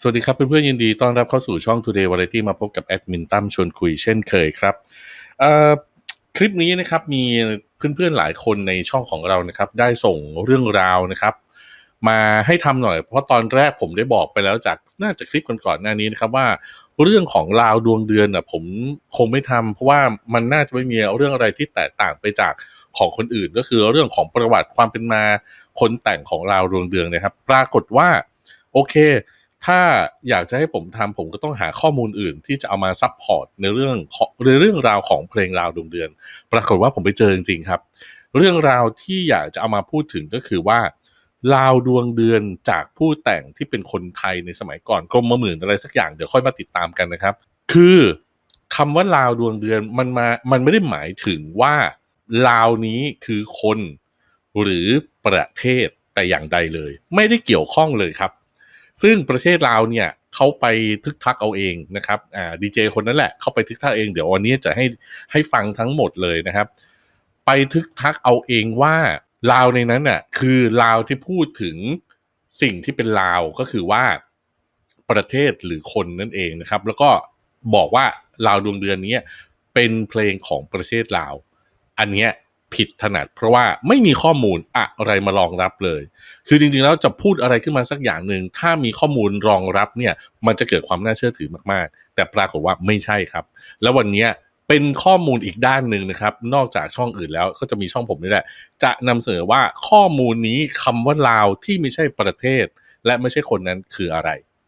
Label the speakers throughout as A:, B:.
A: สวัสดีครับเพื่อนๆยินดีต้อนรับเข้าสู่ช่อง Today Variety มาพบกับแอดมินตั้มชวนคุยเช่นเคยครับคลิปนี้นะครับมีเพื่อนๆหลายคนในช่องของเรานะครับ ได้ส่งเรื่องราวนะครับ มาให้ทำหน่อย เพราะตอนแรกผมได้บอกไปแล้วจากน่าจะคลิปก่อนๆหน้านี้นะครับว่าเรื่องของราวดวงเดือนน่ะผมคงไม่ทำเพราะว่ามันน่าจะไม่มีเรื่องอะไรที่แตกต่างไปจากของคนอื่น ก็คือเรื่องของประวัติความเป็นมาคนแต่งของราวดวงเดือนนะครับ ปรากฏว่า โอเค ถ้าอยากจะให้ผมทำผมก็ต้องหาข้อมูลอื่น ที่จะเอามาซับพอร์ตในเรื่องในเรื่องราวของเพลงราวดวงเดือน ปรากฏว่าผมไปเจอจริงๆครับ เรื่องราวที่อยากจะเอามาพูดถึงก็คือว่าราวดวงเดือนจากผู้แต่งที่เป็นคนไทยในสมัยก่อนกรมมะหมื่นอะไรสักอย่างเดี๋ยวค่อยมาติดตามกันนะครับ คือคำว่าลาวดวงเดือนมันมามันไม่ได้หมายถึงว่าลาวนี้คือคนหรือประเทศแต่อย่างใดเลย ไม่ได้เกี่ยวข้องเลยครับ ซึ่งประเทศลาวเนี่ยเขาไปทึกทักเอาเองนะครับอ่าดีเจคนนั้นแหละเขาไปทึกทักเองเดี๋ยววันนี้จะให้ให้ฟังทั้งหมดเลยนะครับ ไปทึกทักเอาเองว่าลาวในนั้นน่ะคือลาวที่พูดถึงสิ่งที่เป็นลาวก็คือว่าประเทศหรือคนนั่นเองนะครับ แล้วก็บอกว่าลาวดวงเดือนนี้เป็นเพลงของประเทศลาว อันเนี้ย ผิดถนัด เพราะว่าไม่มีข้อมูลอะไรมารองรับเลย คือจริงๆแล้วจะพูดอะไรขึ้นมาสักอย่างหนึ่งถ้ามีข้อมูลรองรับเนี่ยมันจะเกิดความน่าเชื่อถือมากๆ แต่ปรากฏว่าไม่ใช่ครับ แล้ววันนี้เป็นข้อมูลอีกด้านหนึ่งนะครับ นอกจากช่องอื่นแล้วก็จะมีช่องผมนี่แหละ จะนำเสนอว่าข้อมูลนี้คำว่าลาวที่ไม่ใช่ประเทศ และไม่ใช่คนนั้นคืออะไร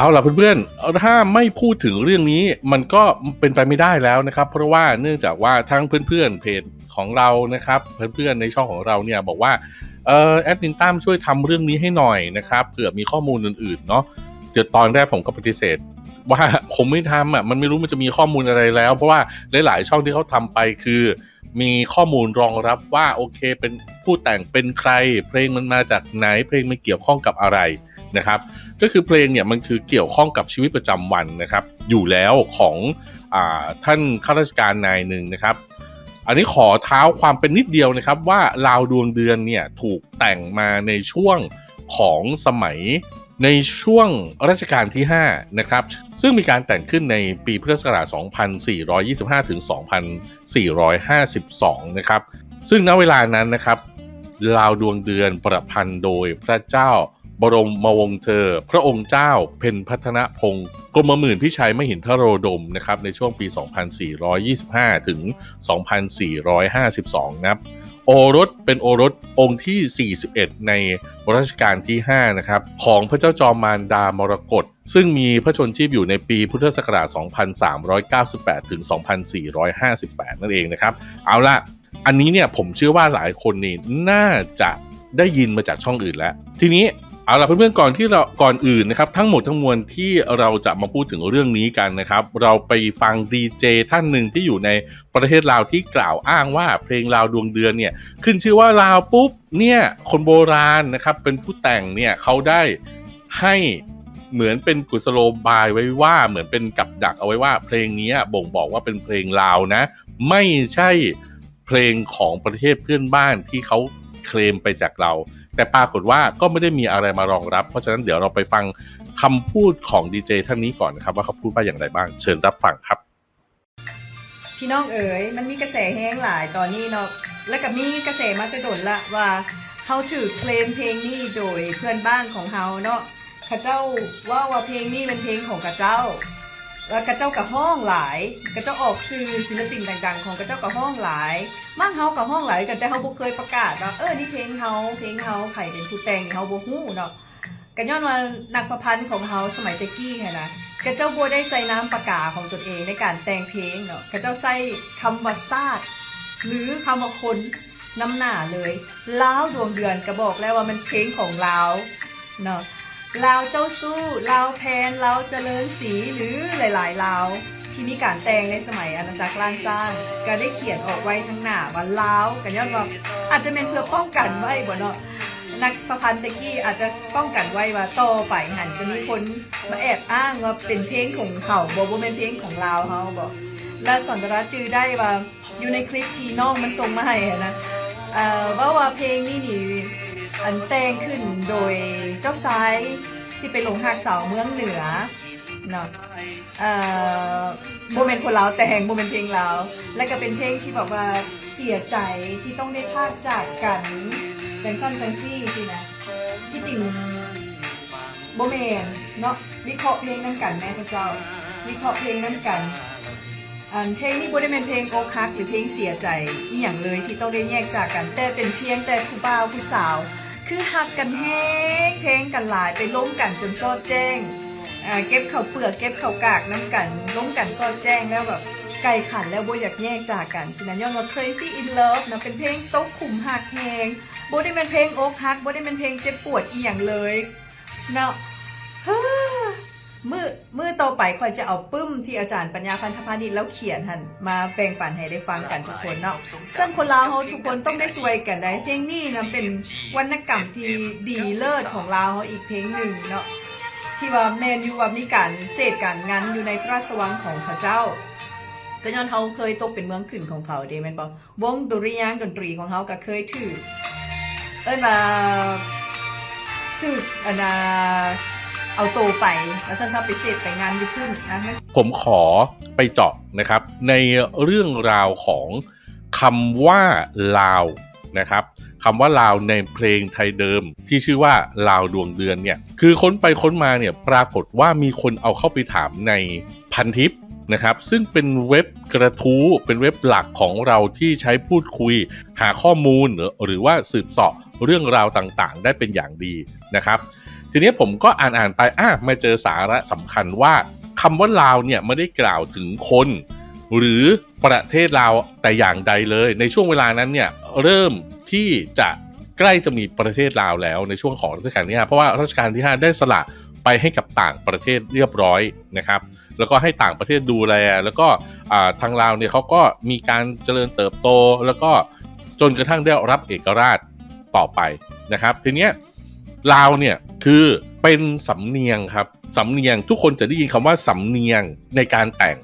A: เอาล่ะเพื่อนๆ ถ้าไม่พูดถึงเรื่องนี้มันก็เป็นไปไม่ได้แล้วนะครับ เพราะว่าเนื่องจากว่าทั้งเพื่อนๆเพจของเรานะครับ เพื่อนๆในช่องของเราเนี่ยบอกว่าเออแอดมินตั้มช่วยทำเรื่องนี้ให้หน่อยนะครับเผื่อมีข้อมูลอื่นๆเนาะเดี๋ยวตอนแรกผมก็ปฏิเสธว่าผมไม่ทำอะมันไม่รู้มันจะมีข้อมูลอะไรแล้ว เพราะว่าหลายๆช่องที่เขาทำไปคือ มีข้อมูลรองรับว่าโอเคเป็นผู้แต่งเป็นใคร เพลงมันมาจากไหนเพลงมันเกี่ยวข้องกับอะไร นะครับ ก็คือเพลงเนี่ยมันคือเกี่ยวข้องกับชีวิตประจำวันนะครับ อยู่แล้วของอท่านข้าราชการนายหนึ่งนะครับ อันนี้ขอเท้าความเป็นนิดเดียวนะครับ ว่าลาวดวงเดือนเนี่ยถูกแต่งมาในช่วงของสมัยในช่วงรัชกาลที่ 5 นะครับ ซึ่งมีการแต่งขึ้นในปีพุทธศักราช 2425 ถึง 2452 นะครับ ซึ่งณเวลานั้นนะครับ ลาวดวงเดือนประพันธ์โดยพระเจ้า บรมมวงเธอ พระองค์เจ้าเพ็ญพัฒนพงศ์กรมหมื่นพิชัยมหินทโรดมนะครับในช่วงปี 2425 ถึง 2452 นะครับ โอรสเป็นโอรสองค์ที่ 41 ในรัชกาลที่ 5 นะครับ ของพระเจ้าจอมมารดามรกตซึ่งมีพระชนชีพอยู่ในปีพุทธศักราช 2398 ถึง 2458 นั่นเองนะครับ เอาละอันนี้เนี่ยผมเชื่อว่าหลายคนนี่น่าจะได้ยินมาจากช่องอื่นแล้ว ทีนี้ เอาล่ะเพื่อนๆก่อนที่เราก่อนอื่นนะครับทั้งหมดทั้งมวลที่เราจะมาพูดถึงเรื่องนี้กันนะครับ เราไปฟังดีเจท่านหนึ่งที่อยู่ในประเทศลาวที่กล่าวอ้างว่าเพลงลาวดวงเดือนเนี่ยขึ้นชื่อว่าลาวปุ๊บเนี่ยคนโบราณนะครับเป็นผู้แต่งเนี่ยเขาได้ให้เหมือนเป็นกุศโลบายไว้ว่าเหมือนเป็นกับดักเอาไว้ว่า เพลงนี้บ่งบอกว่าเป็นเพลงลาวนะ ไม่ใช่เพลงของประเทศเพื่อนบ้านที่เขาเคลมไปจากเรา แต่ปรากฏว่าก็ไม่ได้มีอะไรมารองรับ เพราะฉะนั้นเดี๋ยวเราไปฟังคำพูดของดีเจท่านนี้ก่อนนะครับว่าเขาพูดว่าอย่างไรบ้าง เชิญรับฟังครับ
B: พี่น้องเอ๋ยมันมีกระแสแห้งหลายตอนนี้เนาะแล้วก็มีกระแสมาตะดนละว่าเฮาถือเคลมเพลงนี้โดยเพื่อนบ้านของเฮาเนาะข้าเจ้าว่าว่าเพลงนี้เป็นเพลงของข้าเจ้า แล้วข้าเจ้ากับห้องหลายข้าเจ้าออกสื่อศิลปินต่างๆ ของข้าเจ้ากับห้องหลายมั่งเฮากับห้องหลายกันแต่เฮาบ่เคยประกาศว่าเออนี่เพลงเฮาเพลงเฮาใครเป็นผู้แต่งเฮาบ่ฮู้เนาะกันย้อนว่านักประพันธ์ของเฮาสมัยตะกี้หั้นะกระเจ้าบัวได้ใส่น้ำปากกาของตนเองในการแต่งเพลงเนาะกระเจ้าใส่คำว่าซาดหรือคำว่าคนน้ำหน้าเลยลาวดวงเดือนก็บอกแล้วว่ามันเพลงของลาวเนาะ ลาวเจ้าสู้ลาวแพนลาวเจริญศรีหรือหลายๆลาวที่มีการแต่งในสมัยอาณาจักรล้านสร้างก็ได้เขียนออกไว้ทั้งหน้าว่าลาวกันย้อนว่าอาจจะเป็นเพื่อป้องกันไว้บ่เนาะนักประพันธ์ตะกี้อาจจะป้องกันไว้ว่าต่อไปหันจะมีคนมาแอบอ้างว่าเป็นเพลงของเขาบ่บ่เป็นเพลงของลาวเฮาบ่และสอนตราจือได้ว่าอยู่ในคลิปที่น้องมันส่งมาให้นะเอ่อว่าว่าเพลงนี้นี่ อันแต่งขึ้นโดยเจ้าชายที่ไปลงหักเสาวเมืองเหนือเนาะเอ่อโมเมนต์คนลาแต่งโมเมนต์เพลงลาและก็เป็นเพลงที่แบบว่าเสียใจที่ต้องได้พากจากกันจังสั้นจังซี่สินะที่จริงโมเมนเนาะวิเคราะห์เพลงนั่นกันแม่พระเจ้าวิเคราะห์เพลงนั่นกันอันเพลงนี้โบได้เป็นเพลงโอคักหรือเพลงเสียใจอีหยังเลยที่ต้องได้แยกจากกันแต่เป็นเพียงแต่ผู้บ่าวผู้สาว คือหักกันแห้งเพลงกันหลายไปล้มกันจนซอดแจ้งเก็บเข่าเปลือกเก็บเข่ากากน้ำกันล้มกันซอดแจ้งแล้วแบบไก่ขันแล้วโบอยากแยกจากกันฉะนั้นย้อนว่า crazy in love นะเป็นเพลงโต๊ะขุมหักแหงโบได้เป็นเพลงอกหักโบได้เป็นเพลงเจ็บปวดอีอยังเลยเนาะฮ่า มือมือต่อไปคอยจะเอาปึ้มที่อาจารย์ปัญญาพันธพานิชย์แล้วเขียนหันมาแบ่งปันให้ได้ฟังกันทุกคนเนาะซึ่งคนลาวเขาทุกคนต้องได้ช่วยกันได้เพลงนี้นะเป็นวรรณกรรมที่ดีเลิศของลาวเขาอีกเพลงหนึ่งเนาะที่ว่าแมนยูว่ามีการเสดการงานอยู่ในพระราชวังของเขาเจ้า ก็ย้อนเขาเคยตกเป็นเมืองขึ้นของเขาเดแมนบอกวงดุริยางค์ดนตรีของเขาก็เคยถือเอิ้นมาถืออันนา เอาโตไปแล้วฉันชอบไปเสดไปงานญี่ปุ่นนะมัน
A: ผมขอไปเจาะนะครับ ในเรื่องราวของคำว่าลาวนะครับคำว่าลาวในเพลงไทยเดิมที่ชื่อว่าลาวดวงเดือนเนี่ยคือค้นไปค้นมาเนี่ยปรากฏว่ามีคนเอาเข้าไปถามในพันทิปนะครับซึ่งเป็นเว็บกระทู้เป็นเว็บหลักของเราที่ใช้พูดคุย หาข้อมูลหรือหรือว่าสืบเสาะเรื่องราวต่างๆ ได้เป็นอย่างดีนะครับ ทีนี้ผมก็อ่านอ่านๆไปอะมาเจอสาระสำคัญว่าคำว่าลาวเนี่ยไม่ได้กล่าวถึงคน หรือประเทศลาวแต่อย่างใดเลย ในช่วงเวลานั้นเนี่ยเริ่มที่จะใกล้จะมีประเทศลาวแล้วในช่วงของรัชกาลที่5เพราะว่ารัชกาลที่ 5 ได้สละไปให้กับต่างประเทศเรียบร้อยนะครับ แล้วก็ให้ต่างประเทศดูแล แล้วก็ทางลาวเนี่ยเขาก็มีการเจริญเติบโต แล้วก็จนกระทั่งได้รับเอกราชต่อไปนะครับ ทีเนี้ย ลาวเนี่ยคือเป็นสำเนียงครับสำเนียงทุกคนจะได้ยินคำว่าสำเนียงในการแต่ง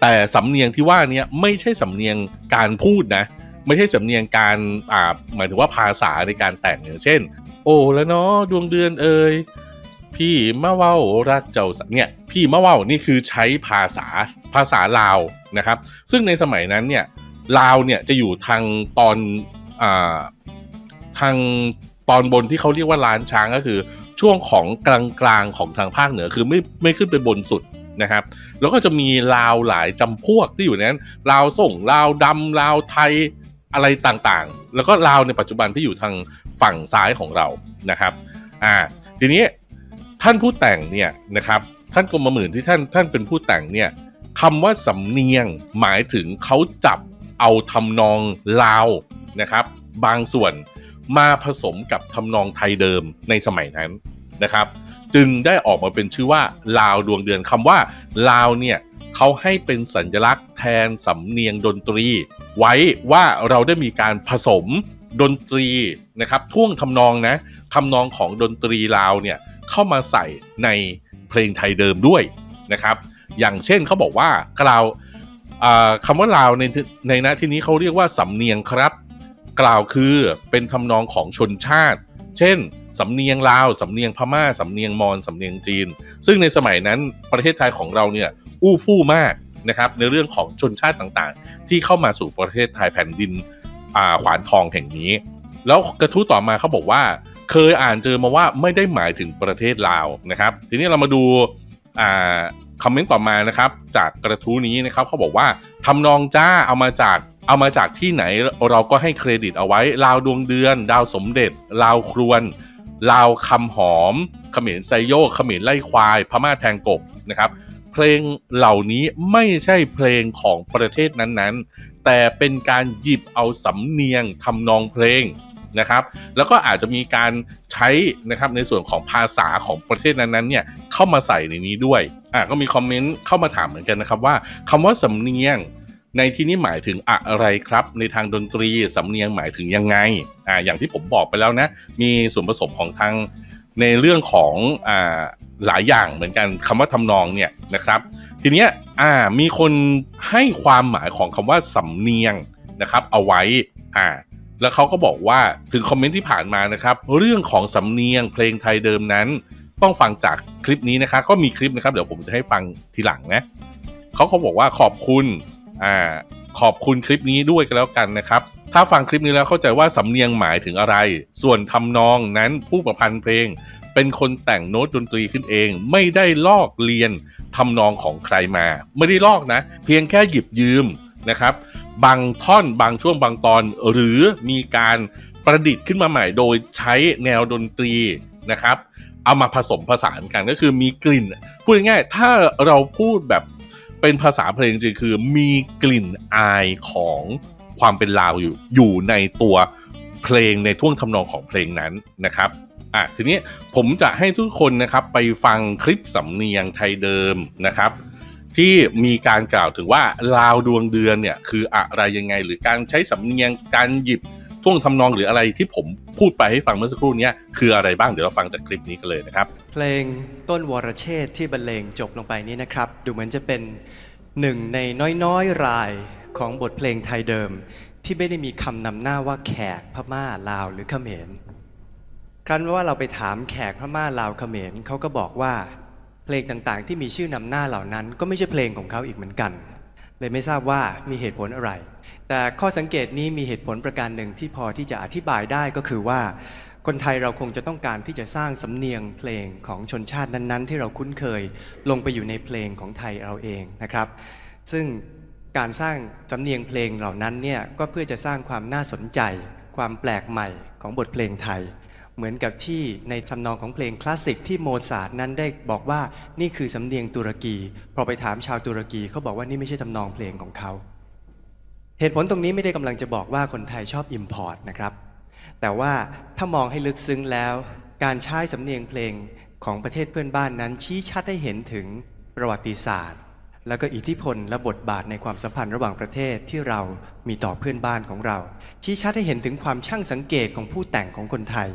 A: แต่สำเนียงที่ว่านี้ไม่ใช่สำเนียงการพูดนะ ไม่ใช่สำเนียงการอ่าหมายถึงว่าภาษาในการแต่งอย่างเช่น โอ้แล้วเนาะดวงเดือนเอ่ยพี่มะเว้ารักเจ้าสเนี่ยพี่มะเว้านี่คือใช้ภาษาภาษาลาวนะครับ ซึ่งในสมัยนั้นเนี่ยลาวเนี่ยจะอยู่ทางตอนอ่าทาง ตอนบนที่เขาเรียกว่าล้านช้างก็คือ ช่วงของกลางกลางๆของทางภาคเหนือคือไม่ไม่ขึ้นไปบนสุดนะครับ แล้วก็จะมีลาวหลายจำพวกที่อยู่นั้นลาวส่งลาวดำลาวไทยอะไรต่างๆ แล้วก็ลาวในปัจจุบันที่อยู่ทางฝั่งซ้ายของเรานะครับอ่าทีนี้ท่านผู้แต่งเนี่ยนะครับท่านกรมหมื่นที่ท่านท่านเป็นผู้แต่งเนี่ยคำว่าสำเนียงหมายถึงเขาจับเอาทำนองลาวนะครับ บางส่วน มาผสมกับทำนองไทยเดิมในสมัยนั้นนะครับ จึงได้ออกมาเป็นชื่อว่าลาวดวงเดือนคำว่าลาวเนี่ยเขาให้เป็นสัญลักษณ์แทนสำเนียงดนตรี ไว้ว่าเราได้มีการผสมดนตรีนะครับท่วงทำนองนะทำนองของดนตรีลาวเนี่ยเข้ามาใส่ในเพลงไทยเดิมด้วยนะครับ อย่างเช่นเขาบอกว่ากล่าวคำว่าลาวในในณที่นี้เขาเรียกว่าสำเนียงครับ กล่าวคือเป็นทำนองของชนชาติ เช่น สำเนียงลาว สำเนียงพม่า สำเนียงมอญสำเนียงจีน ซึ่งในสมัยนั้นประเทศไทยของเราเนี่ยอู้ฟู่มากนะครับในเรื่องของชนชาติต่างๆ ที่เข้ามาสู่ประเทศไทยแผ่นดินอ่าขวานทองแห่งนี้ แล้วกระทู้ต่อมาเขาบอกว่า เคยอ่านเจอมาว่าไม่ได้หมายถึงประเทศลาวนะครับ ทีนี้เรามาดูอ่าคอมเมนต์ต่อมานะครับ จากกระทู้นี้นะครับเขาบอกว่าทำนองจ้าเอามาจาก เอามาจากที่ไหนเราก็ให้เครดิตเอาไว้ ลาวดวงเดือน ดาวสมเด็จ ลาวครวน ลาวคำหอม เขมรไซโยกเขมรไล่ควาย พม่าแทงกบนะครับ เพลงเหล่านี้ไม่ใช่เพลงของประเทศนั้นๆ แต่เป็นการหยิบเอาสำเนียงทำนองเพลงนะครับ แล้วก็อาจจะมีการใช้นะครับในส่วนของภาษาของประเทศนั้นๆเนี่ยเข้ามาใส่ในนี้ด้วยอะก็มีคอมเมนต์เข้ามาถามเหมือนกันนะครับว่าคำว่าสำเนียง ในที่นี้หมายถึงอะไรครับ ในทางดนตรีสำเนียงหมายถึงยังไงอ่าอย่างที่ผมบอกไปแล้วนะ มีส่วนผสมของทางในเรื่องของอ่าหลายอย่างเหมือนกันคำว่าทำนองเนี่ยนะครับ ทีเนี้ยอ่ามีคนให้ความหมายของคำว่าสำเนียงนะครับ เอาไว้อ่าแล้วเขาก็บอกว่าถึงคอมเมนต์ที่ผ่านมานะครับ เรื่องของสำเนียงเพลงไทยเดิมนั้น ต้องฟังจากคลิปนี้นะคะก็มีคลิปนะครับ เดี๋ยวผมจะให้ฟังทีหลังนะเขาเขาบอกว่าขอบคุณ อ่าขอบคุณคลิปนี้ด้วยกันแล้วกันนะครับ ถ้าฟังคลิปนี้แล้วเข้าใจว่าสำเนียงหมายถึงอะไร ส่วนทำนองนั้นผู้ประพันธ์เพลง เป็นคนแต่งโน้ตดนตรีขึ้นเอง ไม่ได้ลอกเรียนทำนองของใครมา ไม่ได้ลอกนะ เพียงแค่หยิบยืมนะครับ บางท่อนบางช่วงบางตอน หรือมีการประดิษฐ์ขึ้นมาใหม่โดยใช้แนวดนตรีนะครับ เอามาผสมผสานกันก็คือมีกลิ่น พูดง่ายๆถ้าเราพูดแบบ เป็นภาษาเพลงจริงคือมีกลิ่นอายของความเป็นลาวอยู่ อยู่ในตัวเพลงในท่วงทำนองของเพลงนั้นนะครับอะทีนี้ผมจะให้ทุกคนนะครับไปฟังคลิปสำเนียงไทยเดิมนะครับ ที่มีการกล่าวถึงว่าลาวดวงเดือนเนี่ยคืออะไรยังไง หรือการใช้สำเนียงการหยิบ ท่วงทำนองหรืออะไรที่ผมพูดไปให้ฟังเมื่อสักครู่นี้คืออะไรบ้างเดี๋ยวเราฟังจากคลิปนี้กันเลยนะครับ
C: เพลงต้นวรเชษที่บรรเลงจบลงไปนี้นะครับ ดูเหมือนจะเป็นหนึ่งในน้อยๆรายของบทเพลงไทยเดิม ที่ไม่ได้มีคำนำหน้าว่าแขกพม่าลาวหรือเขมรครั้นว่าเราไปถามแขกพม่าลาวเขมรเขาก็บอกว่า เพลงต่างๆ ที่มีชื่อนำหน้าเหล่านั้น ก็ไม่ใช่เพลงของเขาอีกเหมือนกัน เลยไม่ทราบว่ามีเหตุผลอะไร แต่ข้อสังเกตนี้มีเหตุผลประการหนึ่งที่พอที่จะอธิบายได้ก็คือว่า คนไทยเราคงจะต้องการที่จะสร้างสำเนียงเพลงของชนชาตินั้น ๆ ที่เราคุ้นเคยลงไปอยู่ในเพลงของไทยเราเองนะครับ ซึ่งการสร้างสำเนียงเพลงเหล่านั้นเนี่ยก็เพื่อจะสร้างความน่าสนใจ ความแปลกใหม่ของบทเพลงไทย เหมือนกับที่ในทำนองของเพลงคลาสสิกที่โมซาร์ทนั้นได้บอกว่านี่คือสำเนียงตุรกี พอไปถามชาวตุรกีเขาบอกว่านี่ไม่ใช่ทำนองเพลงของเขา เหตุผลตรงนี้ไม่ได้กำลังจะบอกว่าคนไทยชอบอิมพอร์ตนะครับ แต่ว่าถ้ามองให้ลึกซึ้งแล้ว การใช้สำเนียงเพลงของประเทศเพื่อนบ้านนั้น ชี้ชัดให้เห็นถึงประวัติศาสตร์ แล้วก็อิทธิพลและบทบาทในความสัมพันธ์ระหว่างประเทศที่เรามีต่อเพื่อนบ้านของเรา ชี้ชัดให้เห็นถึงความช่างสังเกตของผู้แต่งของคนไทย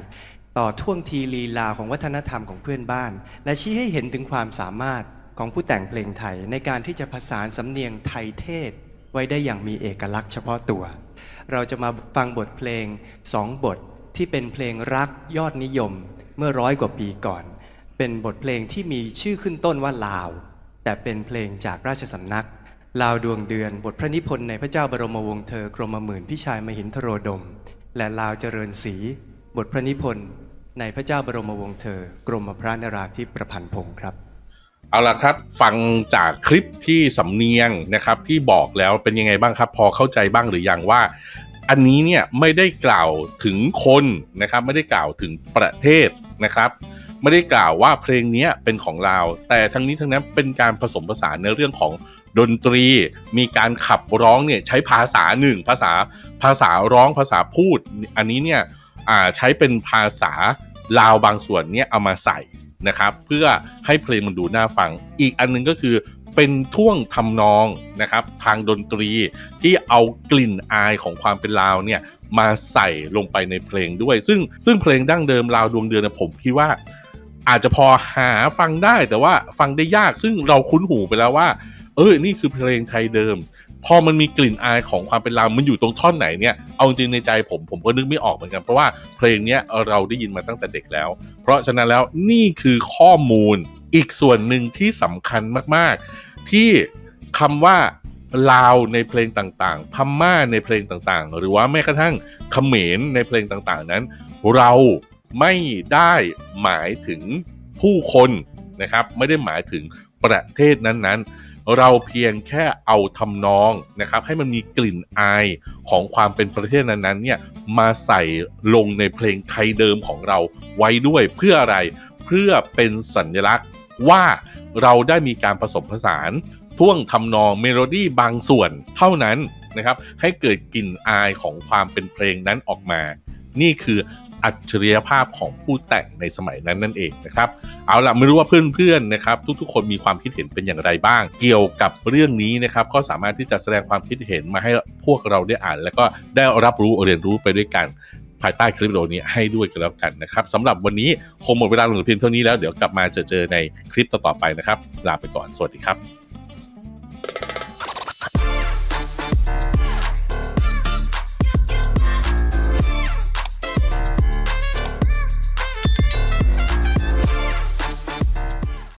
C: ต่อท่วงทีลีลาของวัฒนธรรมของเพื่อนบ้าน และชี้ให้เห็นถึงความสามารถของผู้แต่งเพลงไทยในการที่จะผสานสำเนียงไทยเทศ ไว้ได้อย่างมีเอกลักษณ์เฉพาะตัว เราจะมาฟังบทเพลงสองบทที่เป็นเพลงรักยอดนิยมเมื่อร้อยกว่าปีก่อน เป็นบทเพลงที่มีชื่อขึ้นต้นว่าลาว แต่เป็นเพลงจากราชสำนัก ลาวดวงเดือนบทพระนิพนธ์ในพระเจ้าบรมวงศ์เธอกรมหมื่นพิชัยมหินทโรดม และลาวเจริญศรีบทพระนิพนธ์ในพระเจ้าบรมวงศ์เธอกรมพระนราธิปประพันธ์พงศ์ครับ
A: เอาละครับ ฟังจากคลิปที่สำเนียงนะครับ ที่บอกแล้วเป็นยังไงบ้างครับ พอเข้าใจบ้างหรือยังว่า อันนี้เนี่ยไม่ได้กล่าวถึงคนนะครับ ไม่ได้กล่าวถึงประเทศนะครับ ไม่ได้กล่าวว่าเพลงนี้เป็นของเรา แต่ทั้งนี้ทั้งนั้นเป็นการผสมผสานในเรื่องของดนตรี มีการขับร้องเนี่ยใช้ภาษาหนึ่งภาษาภาษาร้องภาษาพูด อันนี้เนี่ยใช้เป็นภาษาลาวบางส่วนเนี่ยเอามาใส่ นะครับเพื่อให้เพลงมันดูน่าฟัง อีกอันหนึงก็คือเป็นท่วงทำนองนะครับทางดนตรีที่เอากลิ่นอายของความเป็นลาวเนี่ยมาใส่ลงไปในเพลงด้วย ซึ่งซึ่งเพลงดั้งเดิมลาวดวงเดือนผมคิดว่าอาจจะพอหาฟังได้แต่ว่าฟังได้ยากซึ่งเราคุ้นหูไปแล้วว่า เออนี่คือเพลงไทยเดิม พอมันมีกลิ่นอายของความเป็นลาวมันอยู่ตรงท่อนไหนเนี่ยเอาจริงในใจผมผมก็นึกไม่ออกเหมือนกัน เพราะว่าเพลงเนี้ยเราได้ยินมาตั้งแต่เด็กแล้ว เพราะฉะนั้นแล้วนี่คือข้อมูลอีกส่วนหนึ่งที่สำคัญมากๆ ที่คำว่าลาวในเพลงต่างๆ พม่าในเพลงต่างๆ หรือว่าแม้กระทั่งเขมรในเพลงต่างๆนั้น เราไม่ได้หมายถึงผู้คนนะครับ ไม่ได้หมายถึงประเทศนั้นๆ เราเพียงแค่เอาทำนองนะครับให้มันมีกลิ่นอายของความเป็นประเทศนั้นๆเนี่ยมาใส่ลงในเพลงไทยเดิมของเราไว้ด้วยเพื่ออะไรเพื่อเป็นสัญลักษณ์ว่าเราได้มีการผสมผสานท่วงทำนองเมโลดี้บางส่วนเท่านั้นนะครับให้เกิดกลิ่นอายของความเป็นเพลงนั้นออกมา นี่คือ อัจฉริยภาพของผู้แต่งในสมัยนั้นนั่นเองนะครับ เอาล่ะไม่รู้ว่าเพื่อนๆนะครับ ทุกๆ คนมีความคิดเห็นเป็นอย่างไรบ้าง เกี่ยวกับเรื่องนี้นะครับ ก็สามารถที่จะแสดงความคิดเห็นมาให้พวกเราได้อ่าน แล้วก็ได้รับรู้เรียนรู้ไปด้วยกันภายใต้คลิปวิดีโอนี้ให้ด้วยกันแล้วกันนะครับสำหรับวันนี้คงหมดเวลาลงเพียงเท่านี้แล้วเดี๋ยวกลับมาเจอเจอในคลิปต่อๆไปนะครับ ลาไปก่อนสวัสดีครับ